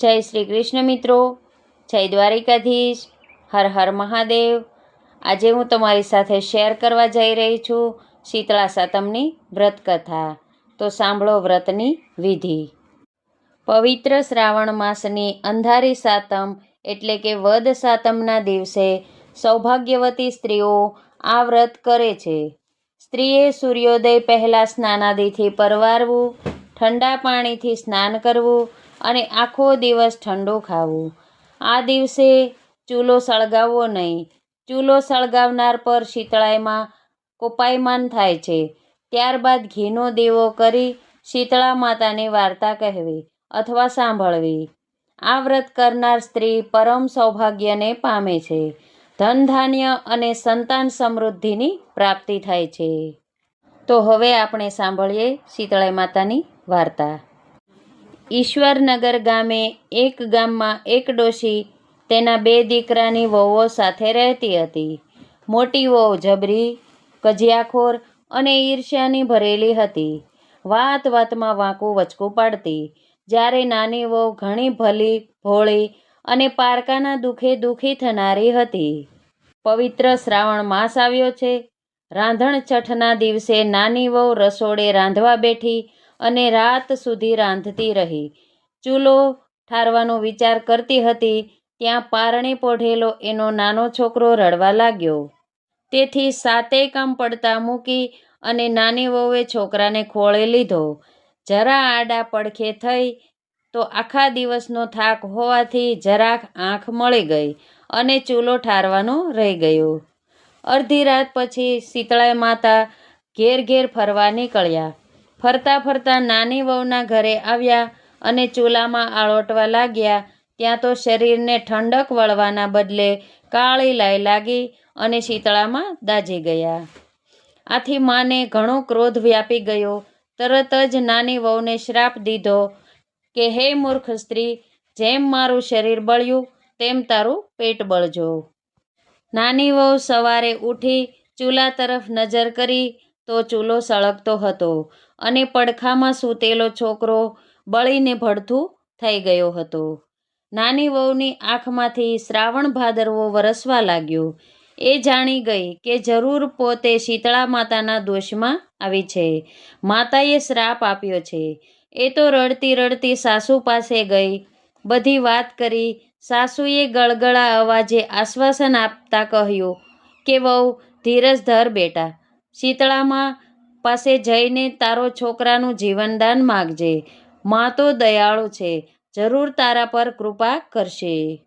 જય શ્રી કૃષ્ણ મિત્રો, જય દ્વારિકાધીશ, હર હર મહાદેવ. આજે હું તમારી સાથે શેર કરવા જઈ રહી છું શીતળા સાતમની વ્રતકથા. તો સાંભળો વ્રતની વિધિ. પવિત્ર શ્રાવણ માસની અંધારી સાતમ એટલે કે વદ સાતમના દિવસે સૌભાગ્યવતી સ્ત્રીઓ આ વ્રત કરે છે. સ્ત્રીએ સૂર્યોદય પહેલાં સ્નાનાદિથી પરવારવું, ઠંડા પાણીથી સ્નાન કરવું અને આખો દિવસ ઠંડુ ખાવું. આ દિવસે ચૂલો સળગાવવો નહીં. ચૂલો સળગાવનાર પર શીતળાઈમાં કોપાયમાન થાય છે. ત્યારબાદ ઘીનો દેવો કરી શીતળા માતાની વાર્તા કહેવી અથવા સાંભળવી. આ વ્રત કરનાર સ્ત્રી પરમ સૌભાગ્યને પામે છે. ધન, ધાન્ય અને સંતાન સમૃદ્ધિની પ્રાપ્તિ થાય છે. તો હવે આપણે સાંભળીએ શીતળાઈ માતાની વાર્તા. ઈશ્વરનગર ગામે એક ગામમાં એક ડોશી તેના બે દીકરાની વહુઓ સાથે રહેતી હતી. મોટી વહુ જબરી, કજિયાખોર અને ઈર્ષ્યાની ભરેલી હતી. વાત વાતમાં વાંકું વચકું પાડતી. જ્યારે નાની વહુ ઘણી ભલી, ભોળી અને પારકાના દુઃખે દુઃખી થનારી હતી. પવિત્ર શ્રાવણ માસ આવ્યો છે. રાંધણ છઠના દિવસે નાની વહુ રસોડે રાંધવા બેઠી અને રાત સુધી રાંધતી રહી. ચૂલો ઠારવાનો વિચાર કરતી હતી, ત્યાં પારણે પોઢેલો એનો નાનો છોકરો રડવા લાગ્યો. તેથી સાતેય કામ પડતા મૂકી અને નાની વહુએ છોકરાને ખોળે લીધો. જરા આડા પડખે થઈ તો આખા દિવસનો થાક હોવાથી જરાક આંખ મળી ગઈ અને ચૂલો ઠારવાનો રહી ગયો. અડધી રાત પછી શીતળાઈ માતા ઘેર ઘેર ફરવા નીકળ્યા. ફરતા ફરતા નાની વહુના ઘરે આવ્યા અને ચૂલામાં આળોટવા લાગ્યા. ત્યાં તો શરીરને ઠંડક વળવાના બદલે કાળી લાય લાગી અને શીતળામાં દાજી ગયા. આથી માને ઘણો ક્રોધ વ્યાપી ગયો. તરત જ નાની વહુને શ્રાપ દીધો કે, હે મૂર્ખ સ્ત્રી, જેમ મારું શરીર બળ્યું, તેમ તારું પેટ બળજો. નાની વહુ સવારે ઉઠી ચૂલા તરફ નજર કરી તો ચૂલો સળગતો હતો અને પડખામાં સૂતેલો છોકરો બળીને ભડથું થઈ ગયો હતો. નાની વહુની આંખમાંથી શ્રાવણ ભાદરવો વરસવા લાગ્યો. એ જાણી ગઈ કે જરૂર પોતે શીતળા માતાના દોષમાં આવી છે. માતાએ શ્રાપ આપ્યો છે. એ તો રડતી રડતી સાસુ પાસે ગઈ. બધી વાત કરી સાસુએ ગળગળા અવાજે આશ્વાસન આપતા કહ્યું કે, વહુ ધીરજ ધર બેટા શીતળામાં પાસે જઈને તારો છોકરાનું જીવનદાન માગજે. મા તો દયાળુ છે. જરૂર તારા પર કૃપા કરશે.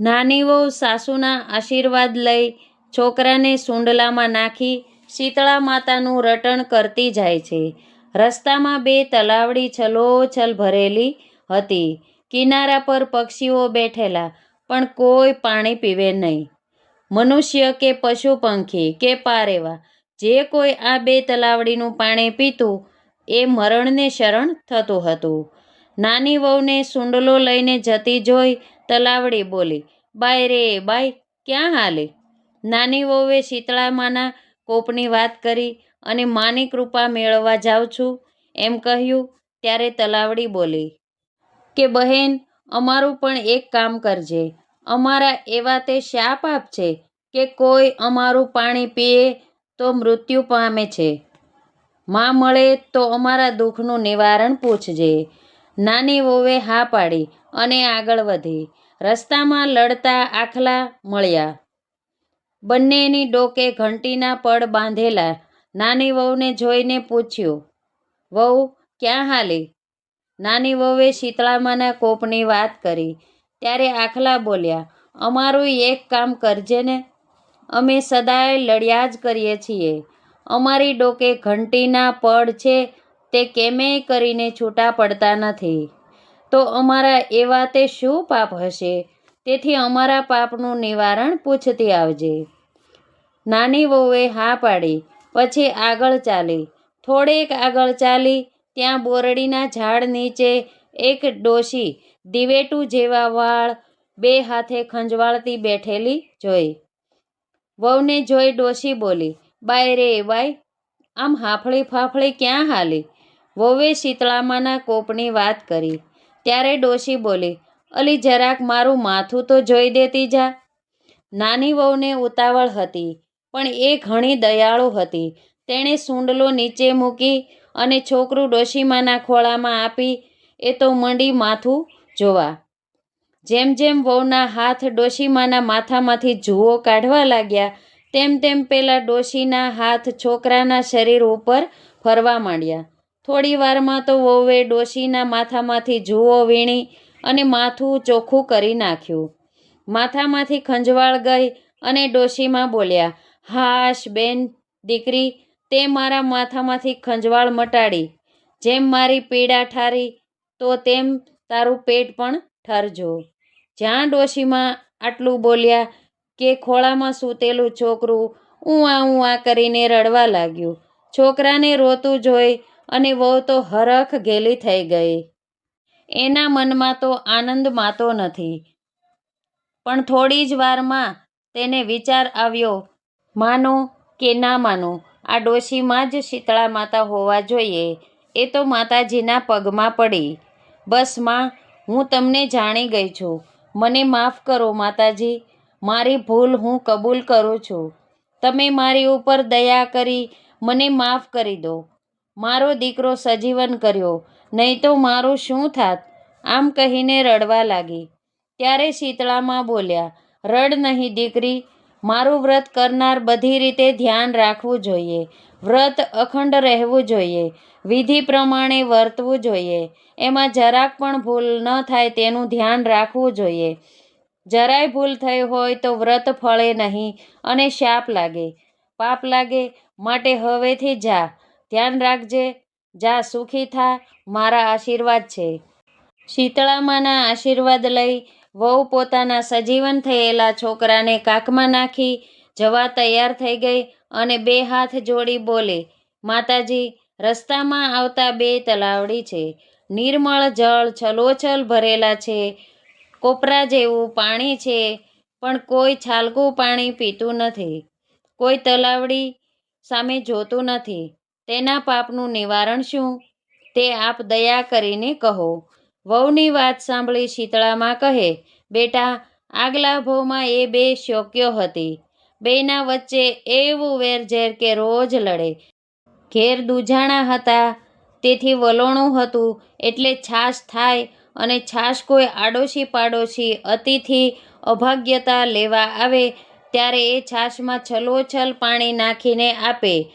નાની વહુ સાસુના આશીર્વાદ લઈ છોકરાને સુંડલામાં નાખી શીતળા માતાનું રટણ કરતી જાય છે. રસ્તામાં બે તલાવડી છલોછલ ભરેલી હતી. કિનારા પર પક્ષીઓ બેઠેલા, પણ કોઈ પાણી પીવે નહીં. મનુષ્ય કે પશુ પંખી કે પારેવા જે કોઈ આ બે તલાવડીનું પાણી પીતું, એ મરણને શરણ થતું હતું. નાની વહુને સુંડલો લઈને જતી જોઈ તલાવડી બોલી, બાય રે, બાય, ક્યાં હાલે? નાની વહુએ શીતળામાના કોપની વાત કરી અને માની કૃપા મેળવવા જાઉં છું. એમ કહ્યું, ત્યારે તલાવડી બોલી, કે બહેન, અમારું પણ એક કામ કરજે. અમારા એવા તે શાપ આપ છે કે કોઈ અમારું પાણી પીએ તો મૃત્યુ પામે છે. માં મળે તો અમારા દુઃખનું નિવારણ પૂછજે. નાની વહુએ હા પાડી અને આગળ વધી. રસ્તામાં લડતા આખલા મળ્યા. બંનેની ડોકે ઘંટીના પડ બાંધેલા. નાની વહુને જોઈને પૂછ્યું, વહુ, ક્યાં હાલી? નાની વહુએ શીતળામાના કોપની વાત કરી. ત્યારે આખલા બોલ્યા, અમારું એક કામ કરજે ને અમે સદાય લડ્યા જ કરીએ છીએ. અમારી ડોકે ઘંટીના પડ છે, તે કેમેય કરીને છૂટા પડતા નથી. તો અમારા એવા તે શું પાપ હશે? તેથી અમારા પાપનું નિવારણ પૂછતી આવજે. નાની વહુએ હા પાડી, પછી આગળ ચાલી. થોડેક આગળ ચાલી, ત્યાં બોરડીના ઝાડ નીચે એક ડોશી દિવેટું જેવા વાળ બે હાથે ખંજવાળતી બેઠેલી જોઈ. વહુને જોઈ ડોશી બોલી, બાય રે બાય, આમ હાફળી ફાફળી ક્યાં હાલી? વહુએ શીતળામાના કોપની વાત કરી. ત્યારે ડોશી બોલી, અલી જરાક મારું માથું તો જોઈ દેતી જા. નાની વહુને ઉતાવળ હતી, પણ એ ઘણી દયાળુ હતી. તેણે સૂંડલો નીચે મૂકી અને છોકરું ડોશીમાના ખોળામાં આપી, એ તો મંડી માથું જોવા. જેમ જેમ વહુના હાથ ડોશીમાના માથામાંથી જુઓ કાઢવા લાગ્યા, તેમ તેમ પેલા ડોશીના હાથ છોકરાના શરીર ઉપર ફરવા માંડ્યા. થોડી વારમાં તો વહુએ ડોશીના માથામાંથી જુઓ વીણી અને માથું ચોખ્ખું કરી નાખ્યું. માથામાંથી ખંજવાળ ગઈ અને ડોશીમાં બોલ્યા, હાશ બેન, દીકરી, તે મારા માથામાંથી ખંજવાળ મટાડી. જેમ મારી પીડા ઠારી, તો તેમ તારું પેટ પણ ઠરજો. જ્યાં ડોશીમાં આટલું બોલ્યા કે ખોળામાં સૂતેલું છોકરું ઊંઆ ઊંઆ કરીને રડવા લાગ્યું. છોકરાને રોતું જોઈ અને વહુ તો હરખ ઘેલી થઈ ગઈ. એના મનમાં તો આનંદ માતો નથી. પણ થોડી જ વારમાં તેને વિચાર આવ્યો, માનો કે ના માનો, આ ડોશીમાં જ શીતળા માતા હોવા જોઈએ. એ તો માતાજીના પગમાં પડી. બસમાં હું તમને જાણી ગઈ છું. મને માફ કરો, માતાજી. મારી ભૂલ હું કબૂલ કરું છું. તમે મારી ઉપર દયા કરી મને માફ કરી દો. મારો દીકરો સજીવન કર્યો, નહીં તો મારું શું થાત? આમ કહીને રડવા લાગી. ત્યારે શીતળામાં બોલ્યા, રડ નહીં દીકરી. મારું વ્રત કરનાર બધી રીતે ધ્યાન રાખવું જોઈએ. વ્રત અખંડ રહેવું જોઈએ, વિધિ પ્રમાણે વર્તવું જોઈએ. એમાં જરાક પણ ભૂલ ન થાય તેનું ધ્યાન રાખવું જોઈએ. જરાય ભૂલ થઈ હોય તો વ્રત ફળે નહીં અને શાપ લાગે. પાપ લાગે, માટે હવેથી જા. ધ્યાન રાખજે, જા સુખી થા, મારા આશીર્વાદ છે. શીતળામાના આશીર્વાદ લઈ વહુ પોતાના સજીવન થયેલા છોકરાને કાકમાં નાખી જવા તૈયાર થઈ ગઈ. અને બે હાથ જોડી બોલે, માતાજી, રસ્તામાં આવતા બે તલાવડી છે. નિર્મળ જળ છલોછલ ભરેલા છે. કોપરા જેવું પાણી છે, પણ કોઈ છાલકું પાણી પીતું નથી. કોઈ તલાવડી સામે જોતું નથી. તેના પાપનું નિવારણ શું? તે આપ દયા કરીને કહો. વહુની વાત સાંભળી શીતળામાં કહે, બેટા, આગલા ભવમાં એ બે શોક્યો હતી. બેના વચ્ચે એવું વેરઝેર કે રોજ લડે. ઘેર દૂજાણા હતા, તેથી વલોણું હતું, એટલે છાશ થાય અને છાશ કોઈ આડોશી પાડોશી અતિથિ અભાગ્યતા લેવા આવે, ત્યારે એ છાશમાં છલોછલ પાણી નાખીને આપે.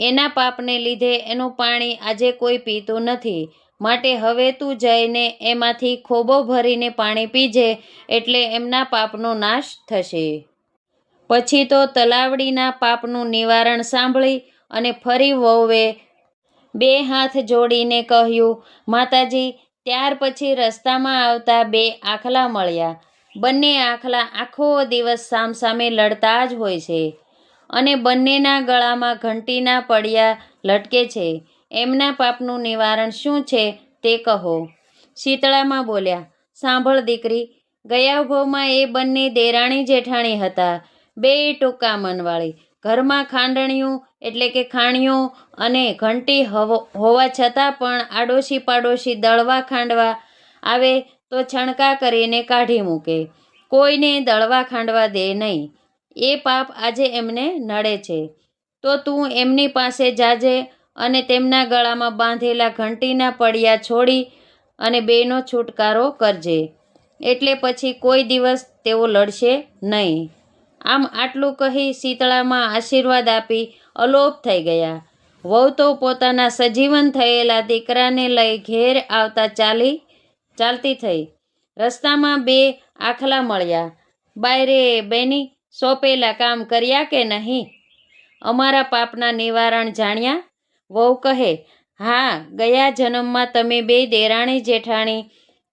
એના પાપને લીધે એનું પાણી આજે કોઈ પીતું નથી. માટે હવે તું જઈને એમાંથી ખોબો ભરીને પાણી પીજે, એટલે એમના પાપનો નાશ થશે. પછી તો તલાવડીના પાપનું નિવારણ સાંભળી અને ફરી વહુએ બે હાથ જોડીને કહ્યું, માતાજી, ત્યાર પછી રસ્તામાં આવતા બે આખલા મળ્યા. બંને આખલા આખો દિવસ સામસામે લડતા જ હોય છે અને બંનેના ગળામાં ઘંટીના પડિયા લટકે છે. એમના પાપનું નિવારણ શું છે તે કહો. શીતળામાં બોલ્યા, સાંભળ દીકરી, ગયા ભવમાં એ બંને દેરાણી જેઠાણી હતા. બે ટૂંકા મનવાળી. ઘરમાં ખાંડણિયું એટલે કે ખાણીઓ અને ઘંટી હવો- હોવા છતાં પણ આડોશી પાડોશી દળવા ખાંડવા આવે તો છણકા કરીને કાઢી મૂકે. કોઈને દળવા ખાંડવા દે નહીં. એ પાપ આજે એમને નડે છે. તો તું એમની પાસે જાજે અને તેમના ગળામાં બાંધેલા ઘંટીના પડિયા છોડી અને બેનો છુટકારો કરજે. એટલે પછી કોઈ દિવસ તેઓ લડશે નહીં. આમ આટલું કહી શીતળામાં આશીર્વાદ આપી અલોપ થઈ ગયા. વહુ તો પોતાના સજીવન થયેલા દીકરાને લઈ ઘેર આવતા ચાલી, ચાલતી થઈ. રસ્તામાં બે આખલા મળ્યા. બાયરે, બેની સોંપેલા કામ કર્યા કે નહીં? અમારા પાપના નિવારણ જાણ્યા? વહુ કહે, હા, ગયા જન્મમાં તમે બે દેરાણી જેઠાણી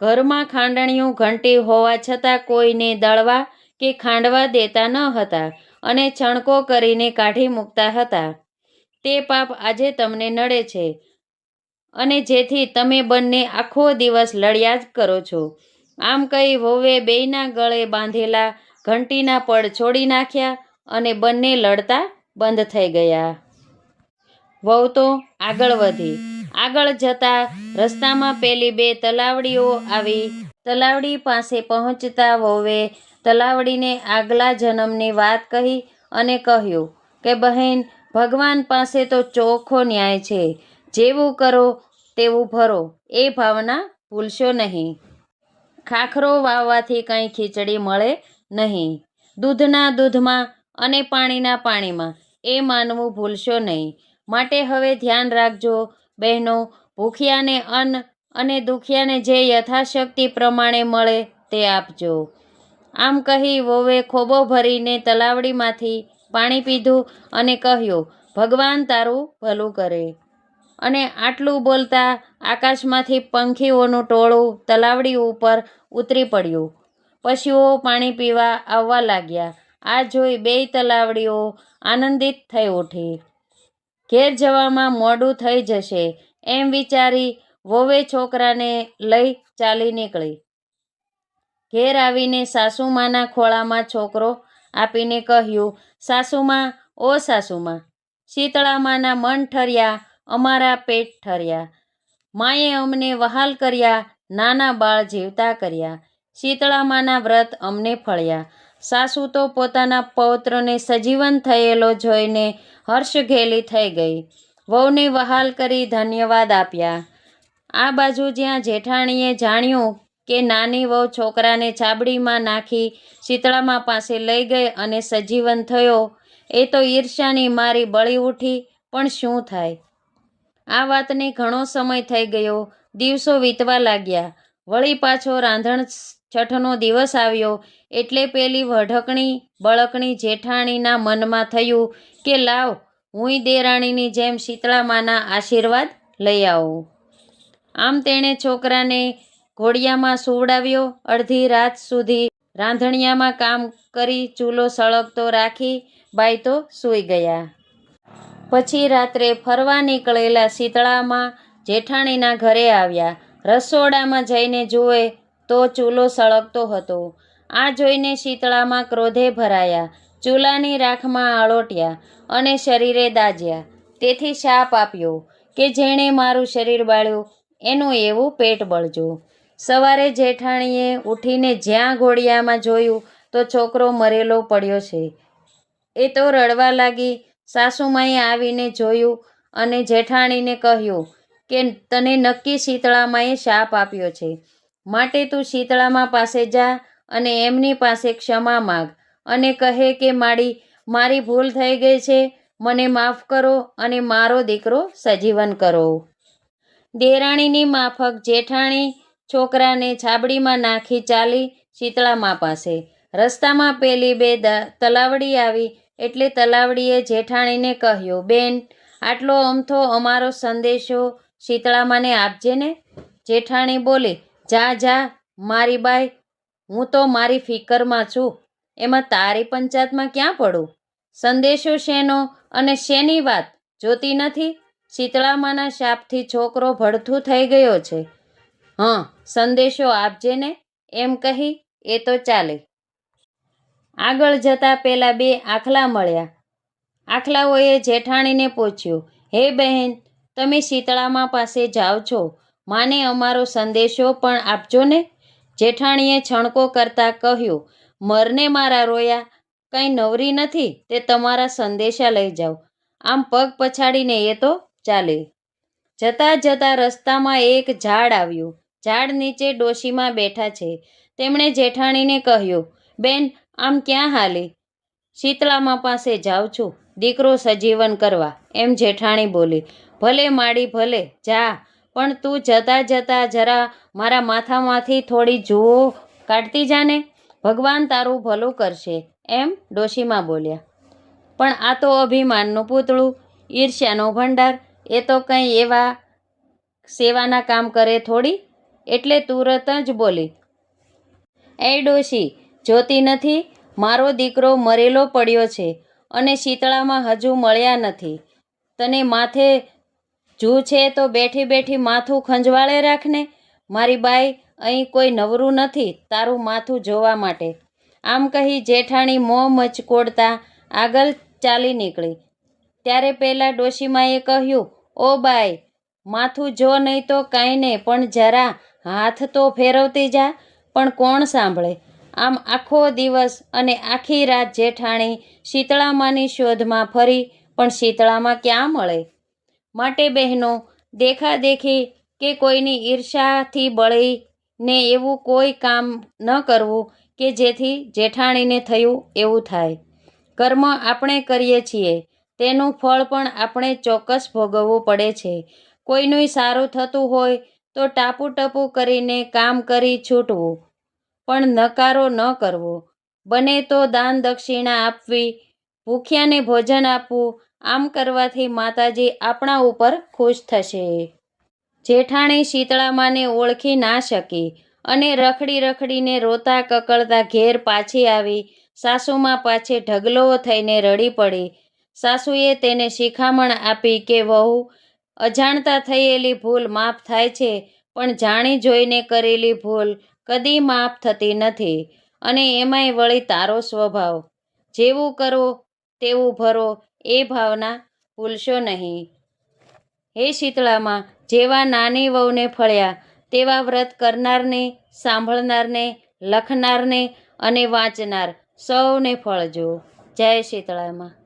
ઘરમાં ખાંડણીયું ઘંટી હોવા છતાં કોઈને દળવા કે ખાંડવા દેતા ન હતા અને છણકો કરીને કાઢી મૂકતા હતા. તે પાપ આજે તમને નડે છે અને જેથી તમે બંને આખો દિવસ લડ્યા જ કરો છો. આમ કહી વહુએ બેયના ગળે બાંધેલા ઘંટીના પડ છોડી નાખ્યા અને બંને લડતા બંધ થઈ ગયા. વહુ તો આગળ વધી. આગળ જતા રસ્તામાં પેલી બે તલાવડીઓ આવી. તલાવડી પાસે પહોંચતા વહુએ તલાવડીને આગલા જન્મની વાત કહી અને કહ્યું કે, બહેન, ભગવાન પાસે તો ચોખ્ખો ન્યાય છે. જેવું કરો, તેવું ભરો. એ ભાવના ભૂલશો નહીં. ખાખરો વાવવાથી કંઈ ખીચડી મળે નહીં. દૂધના દૂધમાં અને પાણીના પાણીમાં. એ માનવું ભૂલશો નહીં. માટે હવે ધ્યાન રાખજો, બહેનો, ભૂખ્યાને અન્ન અને દુખિયાને જે યથાશક્તિ પ્રમાણે મળે તે આપજો. આમ કહી વોવે ખોબો ભરીને તલાવડીમાંથી પાણી પીધું અને કહ્યું, ભગવાન તારું ભલું કરે. અને આટલું બોલતા આકાશમાંથી પંખીઓનું ટોળું તલાવડી ઉપર ઉતરી પડ્યું. પશુઓ પાણી પીવા આવવા લાગ્યા. આ જોઈ બેય તલાવડીઓ આનંદિત થઈ ઉઠી. ઘેર જવામાં મોડું થઈ જશે એમ વિચારી વોવે છોકરાને લઈ ચાલી નીકળી. ઘેર આવીને સાસુમાના ખોળામાં છોકરો આપીને કહ્યું, સાસુમા, ઓ સાસુમા, શીતળામાના મન ઠર્યા, અમારા પેટ ઠર્યા. માએ અમને વહાલ કર્યા, નાના બાળ જીવતા કર્યા. શીતળામાના વ્રત અમને ફળ્યા. સાસુ તો પોતાના પૌત્રને સજીવન થયેલો જોઈને હર્ષઘેલી થઈ ગઈ. વહુને વહાલ કરી ધન્યવાદ આપ્યા. આ બાજુ જ્યાં જેઠાણીએ જાણ્યું કે નાની વહુ છોકરાને છાબડીમાં નાખી શીતળામાં પાસે લઈ ગઈ અને સજીવન થયો. એ તો ઈર્ષ્યાની મારી બળી ઉઠી, પણ શું થાય? આ વાતને ઘણો સમય થઈ ગયો. દિવસો વીતવા લાગ્યા. વળી પાછો રાંધણ છઠનો દિવસ આવ્યો. એટલે પેલી વઢકણી, બળકણી જેઠાણીના મનમાં થયું કે, લાવ હુંય દેરાણીની જેમ શીતળામાના આશીર્વાદ લઈ આવું. આમ તેણે છોકરાને ઘોડિયામાં સુવડાવ્યો. અડધી રાત સુધી રાંધણિયામાં કામ કરી ચૂલો સળગતો રાખી બાઈ તો સૂઈ ગયા. પછી રાત્રે ફરવા નીકળેલા શીતળામાં જેઠાણીના ઘરે આવ્યા. રસોડામાં જઈને જુએ તો ચૂલો સળગતો હતો. આ જોઈને શીતળામાં ક્રોધે ભરાયા. ચૂલાની રાખમાં આળોટ્યા અને શરીરે દાજ્યા. તેથી શાપ આપ્યો કે જેણે મારું શરીર બાળ્યું, એનું એવું પેટ બળજો. સવારે જેઠાણીએ ઉઠીને જ્યાં ઘોડિયામાં જોયું તો છોકરો મરેલો પડ્યો છે. એ તો રડવા લાગી. સાસુમાએ આવીને જોયું અને જેઠાણીને કહ્યું કે તને નક્કી શીતળામાએ શાપ આપ્યો છે. માટે તું શીતળામા પાસે જા અને એમની પાસે ક્ષમા માગ અને કહે કે માડી, મારી ભૂલ થઈ ગઈ છે. મને માફ કરો અને મારો દીકરો સજીવન કરો. દેરાણીની માફક જેઠાણી છોકરાને છાબડીમાં નાખી ચાલી શીતળામા પાસે. રસ્તામાં પેલી બે દ- તલાવડી આવી એટલે તલાવડીએ જેઠાણીને કહ્યું, બેન, આટલો અમથો અમારો સંદેશો શીતળામાને આપજે ને? જેઠાણી બોલી, જા જા, મારી બાઈ, હું તો મારી ફિકરમાં છું. એમાં તારી પંચાયતમાં ક્યાં પડું? સંદેશો શેનો અને શેની વાત? જોતી નથી? શીતળામાના શાપથી છોકરો ભડથું થઈ ગયો છે. હં, સંદેશો આપજે ને, એમ કહી એ તો ચાલે. આગળ જતા પેલા બે આખલા મળ્યા. આખલાઓએ જેઠાણીને પૂછ્યું, હે બહેન, તમે શીતળામા પાસે જાઓ છો? માને અમારો સંદેશો પણ આપજો ને? જેઠાણીએ છણકો કરતાં કહ્યું, મરને મારા રોયા, કંઈ નવરી નથી, તે તમારા સંદેશા લઈ જાઓ. આમ પગ પછાડીને એ તો ચાલે. જતા જતા રસ્તામાં એક ઝાડ આવ્યું. ઝાડ નીચે ડોશીમાં બેઠા છે. તેમણે જેઠાણીને કહ્યું, બેન, આમ ક્યાં હાલી? શીતળામાં પાસે જાઉં છું. દીકરો સજીવન કરવા. એમ જેઠાણી બોલી, ભલે માડી, ભલે, જા, પણ તું જતા જતા જરા મારા માથામાંથી થોડી જુઓ, કાઢતી જાને? ભગવાન તારું ભલું કરશે. એમ ડોશીમાં બોલ્યા. પણ આ તો અભિમાનનું પૂતળું, ઈર્ષ્યાનો ભંડાર. એ તો કંઈ એવા સેવાના કામ કરે થોડી? એટલે તુરત જ બોલી, એ ડોશી, જોતી નથી, મારો દીકરો મરેલો પડ્યો છે અને શીતળામાં હજુ મળ્યા નથી. તને માથે જૂ છે તો બેઠી બેઠી માથું ખંજવાળે રાખને. મારી બાઈ અહીં કોઈ નવરું નથી તારું માથું જોવા માટે. આમ કહી જેઠાણી મોં મચકોડતા આગળ ચાલી નીકળી. ત્યારે પહેલાં ડોશીમાએ કહ્યું, ઓ બાઈ, માથું જો નહીં તો કાંઈ નહીં, પણ જરા હાથ તો ફેરવતી જા, પણ કોણ સાંભળે? આમ આખો દિવસ અને આખી રાત જેઠાણી શીતળામાની શોધમાં ફરી, પણ શીતળામાં ક્યાં મળે? માટે બહેનો દેખાદેખી કે કોઈની ઈર્ષાથી બળીને એવું કોઈ કામ ન કરવું કે જેથી જેઠાણીને થયું એવું થાય. કર્મ આપણે કરીએ છીએ, તેનું ફળ પણ આપણે ચોક્કસ ભોગવવું પડે છે. કોઈનું સારું થતું હોય તો ટાપુ ટપુ કરીને કામ કરી છૂટવું, પણ નકારો ન કરવો. બને તો દાન દક્ષિણા આપવી, ભૂખ્યાને ભોજન આપવું, આમ કરવાથી માતાજી આપણા ઉપર ખુશ થશે. જેઠાણી શીતળામાને ઓળખી ના શકી અને રખડી રખડીને રોતા કકળતા ઘેર પાછી આવી, સાસુમાં પાછે ઢગલો થઈને રડી પડી. સાસુએ તેને શિખામણ આપી કે, વહુ અજાણતા થયેલી ભૂલ માફ થાય છે, પણ જાણી જોઈને કરેલી ભૂલ કદી માફ થતી નથી અને એમાંય વળી તારો સ્વભાવ. જેવું કરો, તેવું ભરો, એ ભાવના ભૂલશો નહીં. હે શીતળામાં, જેવા નાની વહુને ફળ્યા, તેવા વ્રત કરનારને, સાંભળનારને, લખનારને અને વાંચનાર સૌને ફળજો. જય શીતળામાં.